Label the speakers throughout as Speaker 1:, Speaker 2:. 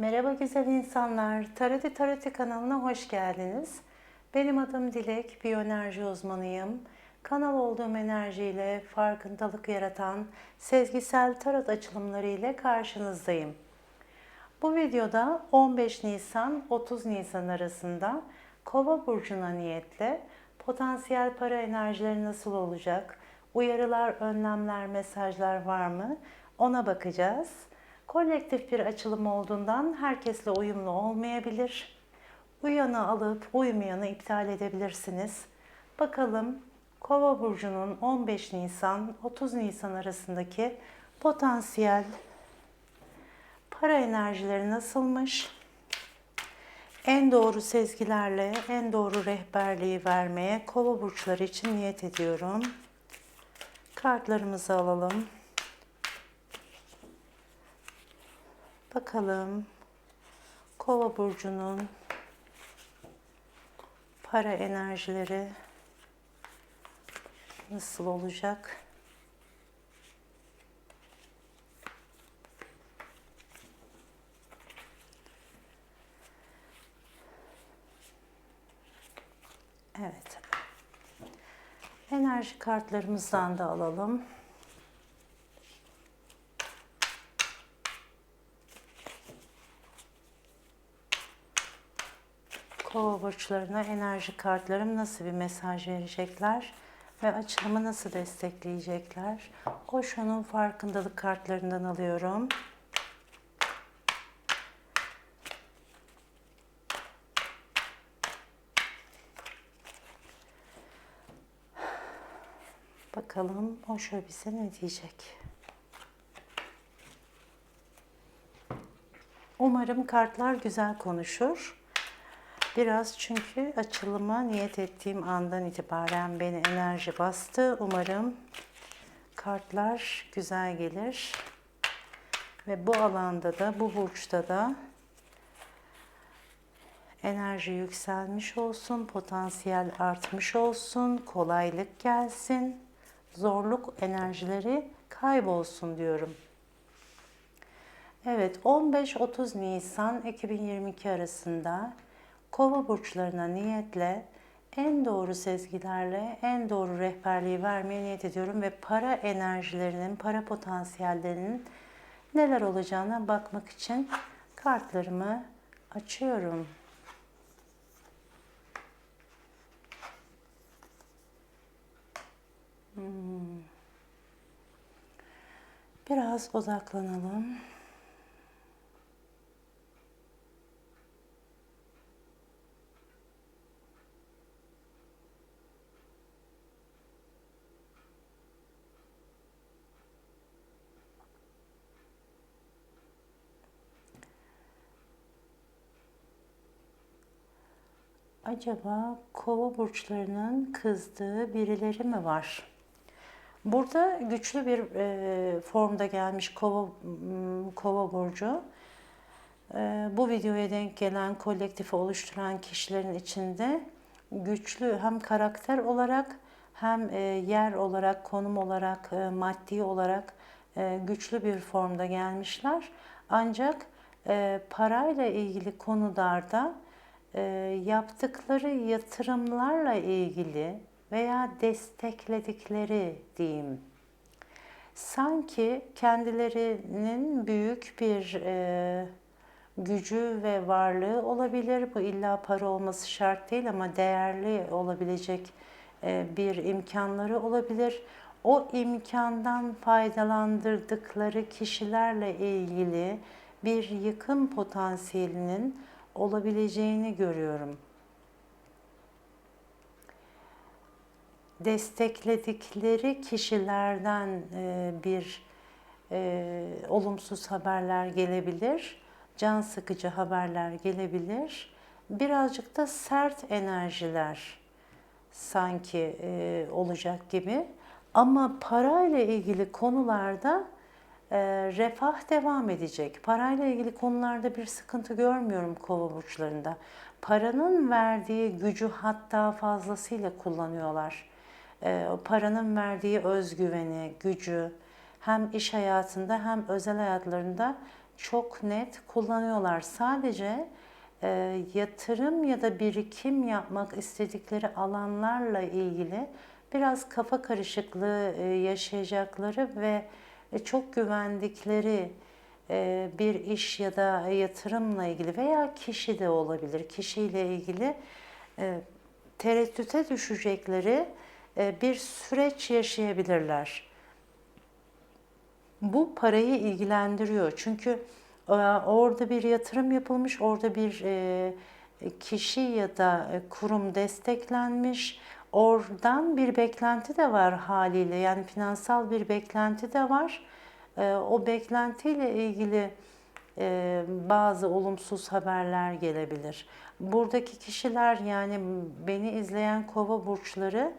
Speaker 1: Merhaba güzel insanlar. Taroti Taroti kanalına hoş geldiniz. Benim adım Dilek, biyoenerji uzmanıyım. Kanal olduğum enerjiyle farkındalık yaratan sezgisel tarot açılımları ile karşınızdayım. Bu videoda 15 Nisan 30 Nisan arasında Kova burcuna niyetle potansiyel para enerjileri nasıl olacak? Uyarılar, önlemler, mesajlar var mı? Ona bakacağız. Kolektif bir açılım olduğundan herkesle uyumlu olmayabilir. Uyanı alıp uymayanı iptal edebilirsiniz. Bakalım Kova burcunun 15 Nisan 30 Nisan arasındaki potansiyel para enerjileri nasılmış? En doğru sezgilerle en doğru rehberliği vermeye kova burçları için niyet ediyorum. Kartlarımızı alalım. Bakalım kova burcunun para enerjileri nasıl olacak? Evet. Enerji kartlarımızdan da alalım. Kova burçlarına enerji kartlarım nasıl bir mesaj verecekler ve açılımı nasıl destekleyecekler? Osho'nun farkındalık kartlarından alıyorum. Bakalım Osho bize ne diyecek? Umarım kartlar güzel konuşur. Biraz çünkü açılıma niyet ettiğim andan itibaren beni enerji bastı. Umarım kartlar güzel gelir. Ve bu alanda da, bu burçta da enerji yükselmiş olsun, potansiyel artmış olsun, kolaylık gelsin, zorluk enerjileri kaybolsun diyorum. Evet 15-30 Nisan 2022 arasında Kova burçlarına niyetle en doğru sezgilerle en doğru rehberliği vermeye niyet ediyorum ve para enerjilerinin, para potansiyellerinin neler olacağına bakmak için kartlarımı açıyorum. Hmm. Biraz odaklanalım. Acaba kova burçlarının kızdığı birileri mi var? Burada güçlü bir e, formda gelmiş kova, kova burcu. E, bu videoya denk gelen kolektifi oluşturan kişilerin içinde güçlü hem karakter olarak hem e, yer olarak, konum olarak, e, maddi olarak e, güçlü bir formda gelmişler. Ancak e, parayla ilgili konularda e, yaptıkları yatırımlarla ilgili veya destekledikleri diyeyim. Sanki kendilerinin büyük bir e, gücü ve varlığı olabilir. Bu illa para olması şart değil ama değerli olabilecek e, bir imkanları olabilir. O imkandan faydalandırdıkları kişilerle ilgili bir yıkım potansiyelinin olabileceğini görüyorum. Destekledikleri kişilerden e, bir e, olumsuz haberler gelebilir, can sıkıcı haberler gelebilir. Birazcık da sert enerjiler sanki e, olacak gibi. Ama parayla ilgili konularda e, refah devam edecek. Parayla ilgili konularda bir sıkıntı görmüyorum kova burçlarında. Paranın verdiği gücü hatta fazlasıyla kullanıyorlar. E, paranın verdiği özgüveni, gücü hem iş hayatında hem özel hayatlarında çok net kullanıyorlar. Sadece e, yatırım ya da birikim yapmak istedikleri alanlarla ilgili biraz kafa karışıklığı e, yaşayacakları ve e, çok güvendikleri e, bir iş ya da yatırımla ilgili veya kişi de olabilir. Kişiyle ilgili e, tereddüte düşecekleri e, bir süreç yaşayabilirler. Bu parayı ilgilendiriyor. Çünkü e, orada bir yatırım yapılmış, orada bir e, kişi ya da e, kurum desteklenmiş. Oradan bir beklenti de var haliyle. Yani finansal bir beklenti de var. E, O beklentiyle ilgili e, bazı olumsuz haberler gelebilir. Buradaki kişiler yani beni izleyen kova burçları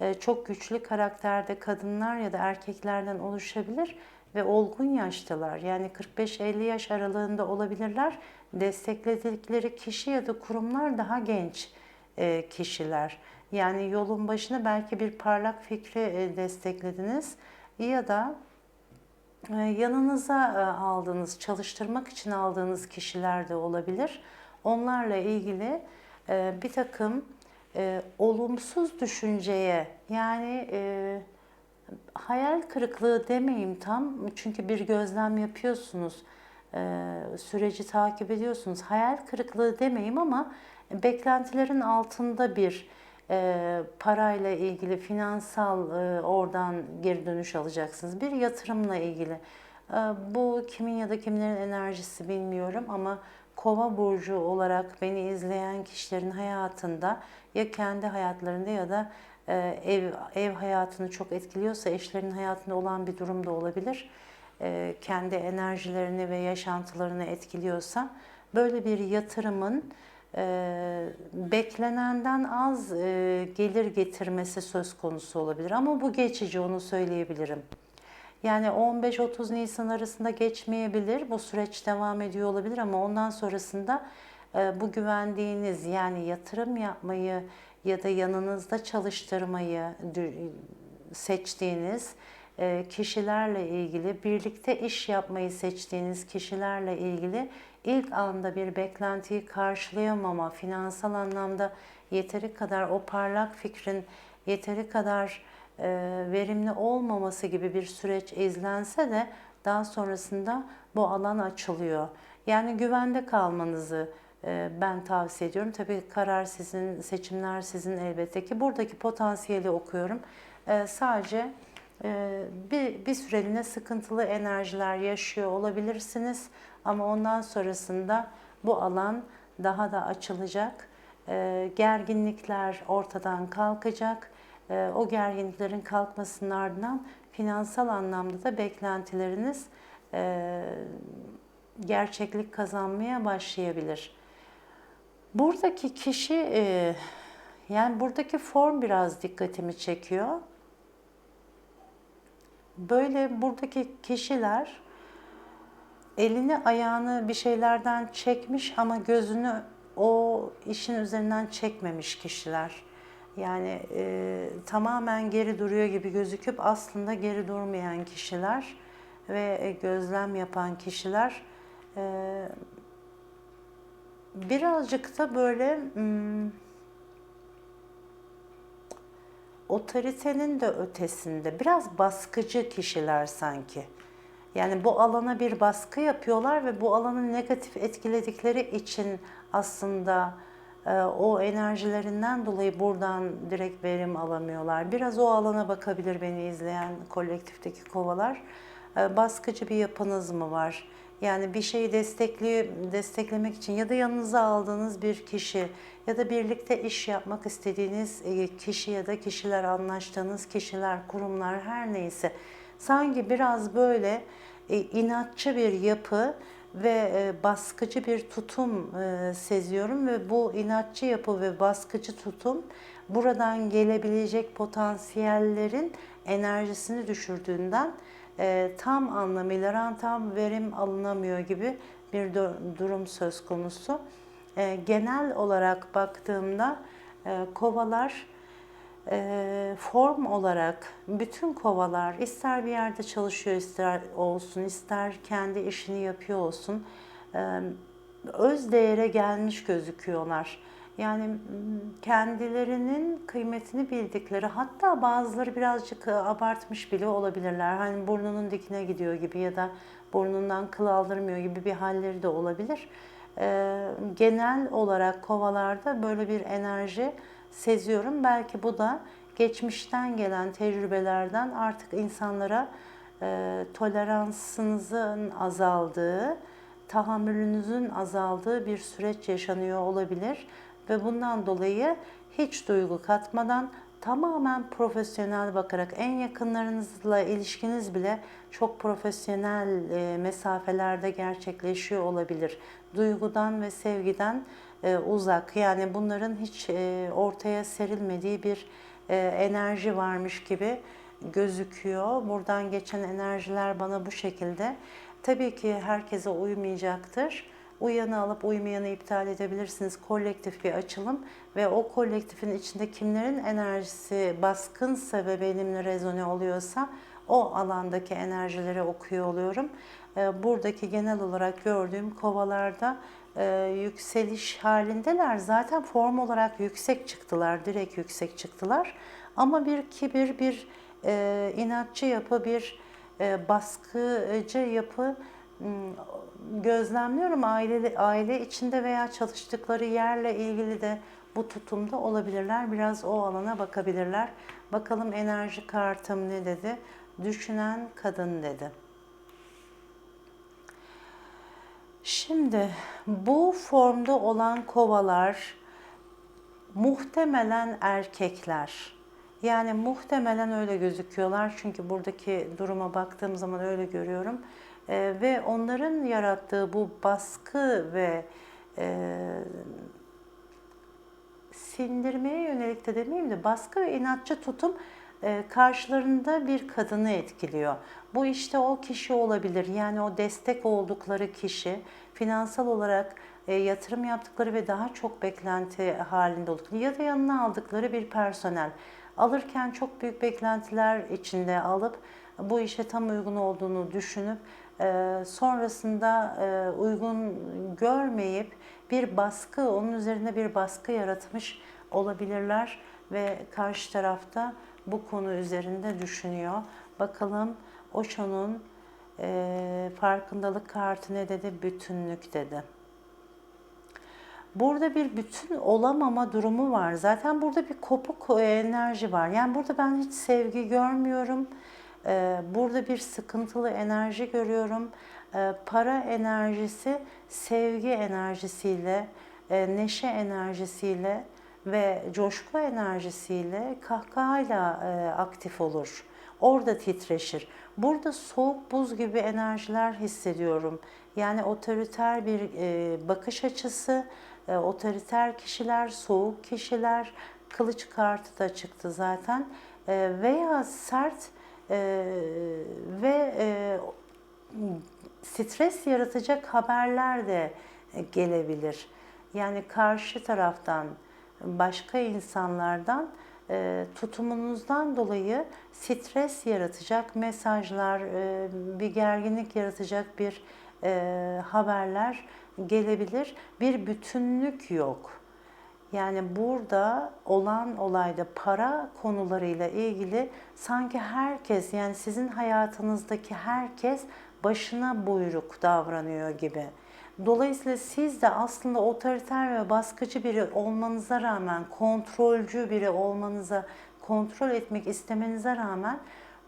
Speaker 1: e, çok güçlü karakterde kadınlar ya da erkeklerden oluşabilir ve olgun yaştalar. Yani 45-50 yaş aralığında olabilirler. Destekledikleri kişi ya da kurumlar daha genç e, kişiler. Yani yolun başına belki bir parlak fikri e, desteklediniz ya da e, yanınıza e, aldığınız, çalıştırmak için aldığınız kişiler de olabilir. Onlarla ilgili bir takım olumsuz düşünceye yani hayal kırıklığı demeyeyim tam çünkü bir gözlem yapıyorsunuz, süreci takip ediyorsunuz. Hayal kırıklığı demeyeyim ama beklentilerin altında bir e, parayla ilgili finansal e, oradan geri dönüş alacaksınız. Bir yatırımla ilgili. E, bu kimin ya da kimlerin enerjisi bilmiyorum ama Kova burcu olarak beni izleyen kişilerin hayatında ya kendi hayatlarında ya da e, ev ev hayatını çok etkiliyorsa eşlerinin hayatında olan bir durum da olabilir. E, kendi enerjilerini ve yaşantılarını etkiliyorsa böyle bir yatırımın e, beklenenden az e, gelir getirmesi söz konusu olabilir ama bu geçici onu söyleyebilirim. Yani 15-30 Nisan arasında geçmeyebilir. Bu süreç devam ediyor olabilir ama ondan sonrasında e, bu güvendiğiniz yani yatırım yapmayı ya da yanınızda çalıştırmayı seçtiğiniz kişilerle ilgili, birlikte iş yapmayı seçtiğiniz kişilerle ilgili ilk anda bir beklentiyi karşılayamama, finansal anlamda yeteri kadar o parlak fikrin yeteri kadar e, verimli olmaması gibi bir süreç izlense de daha sonrasında bu alan açılıyor. Yani güvende kalmanızı e, ben tavsiye ediyorum. Tabii karar sizin, seçimler sizin elbette ki. Buradaki potansiyeli okuyorum. E, sadece e, bir, bir süreliğine sıkıntılı enerjiler yaşıyor olabilirsiniz. Ama ondan sonrasında bu alan daha da açılacak. E, gerginlikler ortadan kalkacak. E, o gerginliklerin kalkmasının ardından finansal anlamda da beklentileriniz e, gerçeklik kazanmaya başlayabilir. Buradaki kişi e, yani buradaki form biraz dikkatimi çekiyor. Böyle buradaki kişiler elini ayağını bir şeylerden çekmiş ama gözünü o işin üzerinden çekmemiş kişiler. Yani e, tamamen geri duruyor gibi gözüküp aslında geri durmayan kişiler ve e, gözlem yapan kişiler e, birazcık da böyle hmm, otoritenin de ötesinde biraz baskıcı kişiler sanki. Yani bu alana bir baskı yapıyorlar ve bu alanı negatif etkiledikleri için aslında e, o enerjilerinden dolayı buradan direkt verim alamıyorlar. Biraz o alana bakabilir beni izleyen kolektifteki kovalar. E, baskıcı bir yapınız mı var? Yani bir şeyi destekli, desteklemek için ya da yanınıza aldığınız bir kişi ya da birlikte iş yapmak istediğiniz e, kişi ya da kişiler, anlaştığınız kişiler, kurumlar her neyse. Sanki biraz böyle e, inatçı bir yapı ve e, baskıcı bir tutum seziyorum ve bu inatçı yapı ve baskıcı tutum buradan gelebilecek potansiyellerin enerjisini düşürdüğünden e, tam anlamıyla tam verim alınamıyor gibi bir durum söz konusu. E, genel olarak baktığımda e, kovalar e, form olarak bütün kovalar ister bir yerde çalışıyor ister olsun ister kendi işini yapıyor olsun e, öz değere gelmiş gözüküyorlar. Yani kendilerinin kıymetini bildikleri hatta bazıları birazcık abartmış bile olabilirler. Hani burnunun dikine gidiyor gibi ya da burnundan kıl aldırmıyor gibi bir halleri de olabilir. E, genel olarak kovalarda böyle bir enerji seziyorum. Belki bu da geçmişten gelen tecrübelerden artık insanlara e, toleransınızın azaldığı, tahammülünüzün azaldığı bir süreç yaşanıyor olabilir ve bundan dolayı hiç duygu katmadan tamamen profesyonel bakarak en yakınlarınızla ilişkiniz bile çok profesyonel e, mesafelerde gerçekleşiyor olabilir. Duygudan ve sevgiden e, uzak yani bunların hiç e, ortaya serilmediği bir enerji varmış gibi gözüküyor. Buradan geçen enerjiler bana bu şekilde. Tabii ki herkese uymayacaktır. Uyanı alıp uymayanı iptal edebilirsiniz. Kolektif bir açılım ve o kolektifin içinde kimlerin enerjisi baskınsa ve benimle rezone oluyorsa o alandaki enerjileri okuyor oluyorum. Ee, Buradaki genel olarak gördüğüm kovalarda e, yükseliş halindeler. Zaten form olarak yüksek çıktılar, direkt yüksek çıktılar. Ama bir kibir, bir e, inatçı yapı, bir e, baskıcı yapı gözlemliyorum. Aile, aile içinde veya çalıştıkları yerle ilgili de bu tutumda olabilirler. Biraz o alana bakabilirler. Bakalım enerji kartım ne dedi? Düşünen kadın dedi. Şimdi bu formda olan kovalar muhtemelen erkekler. Yani muhtemelen öyle gözüküyorlar çünkü buradaki duruma baktığım zaman öyle görüyorum. Ee, ve onların yarattığı bu baskı ve e, sindirmeye yönelik de demeyeyim de baskı ve inatçı tutum e, karşılarında bir kadını etkiliyor. Bu işte o kişi olabilir. Yani o destek oldukları kişi finansal olarak e, yatırım yaptıkları ve daha çok beklenti halinde oldukları ya da yanına aldıkları bir personel. Alırken çok büyük beklentiler içinde alıp bu işe tam uygun olduğunu düşünüp e, sonrasında e, uygun görmeyip bir baskı, onun üzerine bir baskı yaratmış olabilirler ve karşı tarafta bu konu üzerinde düşünüyor. Bakalım Osho'nun e, farkındalık kartı ne dedi? Bütünlük dedi. Burada bir bütün olamama durumu var. Zaten burada bir kopuk e, enerji var. Yani burada ben hiç sevgi görmüyorum. Ee, Burada bir sıkıntılı enerji görüyorum. Ee, Para enerjisi sevgi enerjisiyle, e, neşe enerjisiyle ve coşku enerjisiyle kahkahayla e, aktif olur. Orada titreşir. Burada soğuk buz gibi enerjiler hissediyorum. Yani otoriter bir e, bakış açısı, otoriter kişiler, soğuk kişiler, kılıç kartı da çıktı zaten. Veya sert e, ve e, stres yaratacak haberler de gelebilir. Yani karşı taraftan, başka insanlardan e, tutumunuzdan dolayı stres yaratacak mesajlar, e, bir gerginlik yaratacak bir e, haberler gelebilir. Bir bütünlük yok. Yani burada olan olayda para konularıyla ilgili sanki herkes yani sizin hayatınızdaki herkes başına buyruk davranıyor gibi. Dolayısıyla siz de aslında otoriter ve baskıcı biri olmanıza rağmen, kontrolcü biri olmanıza, kontrol etmek istemenize rağmen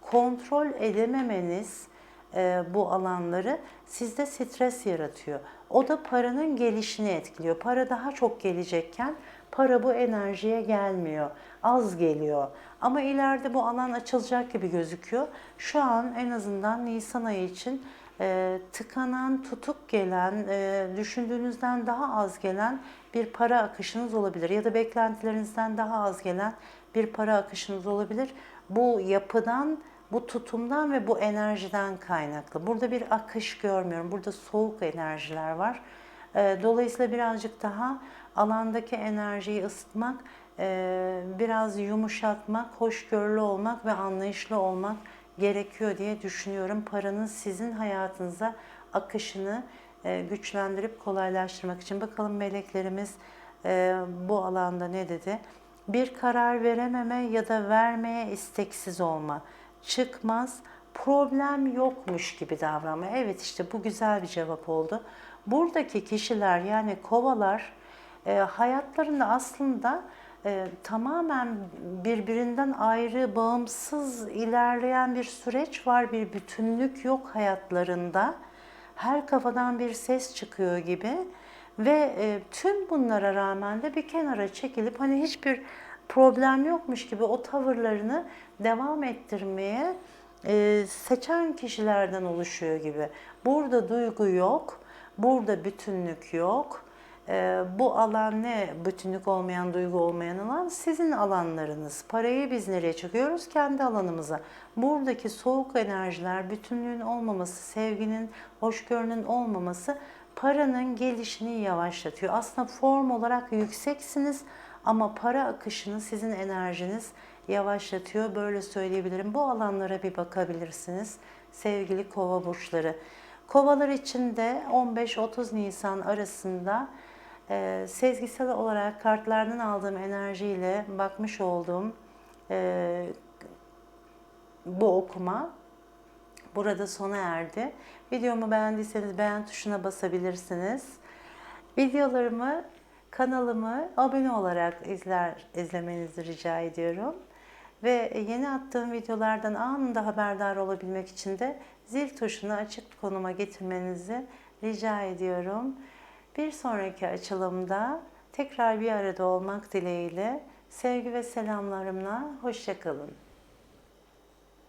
Speaker 1: kontrol edememeniz e, bu alanları sizde stres yaratıyor. O da paranın gelişini etkiliyor. Para daha çok gelecekken para bu enerjiye gelmiyor. Az geliyor. Ama ileride bu alan açılacak gibi gözüküyor. Şu an en azından Nisan ayı için e, tıkanan, tutuk gelen, e, düşündüğünüzden daha az gelen bir para akışınız olabilir. Ya da beklentilerinizden daha az gelen bir para akışınız olabilir. Bu yapıdan, bu tutumdan ve bu enerjiden kaynaklı. Burada bir akış görmüyorum. Burada soğuk enerjiler var. E, Dolayısıyla birazcık daha alandaki enerjiyi ısıtmak, e, biraz yumuşatmak, hoşgörülü olmak ve anlayışlı olmak gerekiyor diye düşünüyorum. Paranın sizin hayatınıza akışını e, güçlendirip kolaylaştırmak için. Bakalım meleklerimiz e, bu alanda ne dedi? Bir karar verememe ya da vermeye isteksiz olma. Çıkmaz, problem yokmuş gibi davranma. Evet işte bu güzel bir cevap oldu. Buradaki kişiler yani kovalar e, hayatlarında aslında e, tamamen birbirinden ayrı, bağımsız ilerleyen bir süreç var. Bir bütünlük yok hayatlarında. Her kafadan bir ses çıkıyor gibi ve e, tüm bunlara rağmen de bir kenara çekilip hani hiçbir problem yokmuş gibi o tavırlarını devam ettirmeye e, seçen kişilerden oluşuyor gibi. Burada duygu yok, burada bütünlük yok. E, bu alan ne? Bütünlük olmayan, duygu olmayan alan sizin alanlarınız. Parayı biz nereye çıkıyoruz? Kendi alanımıza. Buradaki soğuk enerjiler, bütünlüğün olmaması, sevginin, hoşgörünün olmaması paranın gelişini yavaşlatıyor. Aslında form olarak yükseksiniz ama para akışını sizin enerjiniz yavaşlatıyor. Böyle söyleyebilirim. Bu alanlara bir bakabilirsiniz sevgili kova burçları. Kovalar için de 15-30 Nisan arasında e, sezgisel olarak kartlardan aldığım enerjiyle bakmış olduğum e, bu okuma burada sona erdi. Videomu beğendiyseniz beğen tuşuna basabilirsiniz. Videolarımı, kanalımı abone olarak izler izlemenizi rica ediyorum. Ve yeni attığım videolardan anında haberdar olabilmek için de zil tuşunu açık konuma getirmenizi rica ediyorum. Bir sonraki açılımda tekrar bir arada olmak dileğiyle sevgi ve selamlarımla hoşçakalın.